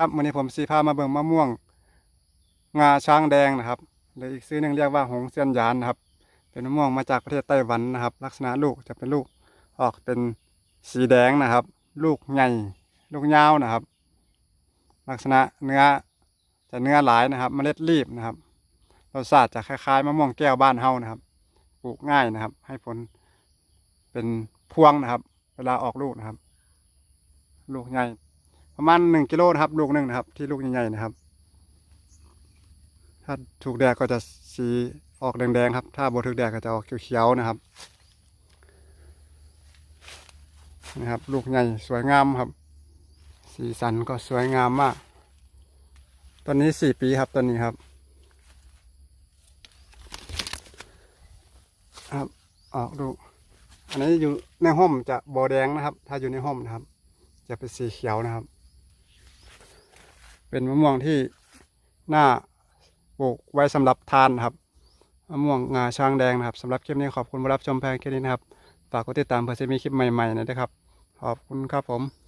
ครับวันนี้ผมสีพามาเบิ่งมะม่วง งาช้างแดงนะครับหรืออีกชื่อหนึ่งเรียกว่าหงเซียนหยานนะครับ เป็นมะม่วงมาจากประเทศไต้หวันนะครับ ลักษณะลูกจะเป็นลูกออกเป็นสีแดงนะครับ ลูกใหญ่ลูกยาวนะครับ ลักษณะเนื้อจะเนื้อหลายนะครับเมล็ดรีบนะครับรสชาติจะคล้ายๆมะม่วงแก้วบ้านเฮานะครับปลูกง่ายนะครับ ให้ผลเป็นพวงนะครับ เวลาออกลูกนะครับ ลูกใหญ่ ประมาณหนึ่งกิโลนะครับ ลูกหนึ่งนะครับ ที่ลูกใหญ่ๆนะครับ ถ้าถูกแดดก็จะสีออกแดงๆครับ ถ้าบ่ถูกแดดก็จะออกเขียวๆนะครับนะครับ ลูกใหญ่สวยงามครับ สีสันก็สวยงามมากตอนนี้สี่ปีครับตอนนี้ครับ ครับออกลูกอันนี้อยู่ในห้อมจะบอแดงนะครับ ถ้าอยู่ในห้อมนะครับ จะเป็นสีเขียวนะครับ เป็นมะม่วงที่น่าปลูกไว้สำหรับทานครับมะม่วงงาช้างแดงนะครับสำหรับคลิปนี้ขอบคุณผู้รับชมแพงแค่นี้นะครับฝากกดติดตามเพื่อจะมีคลิปใหม่ๆนะครับ ขอบคุณครับผม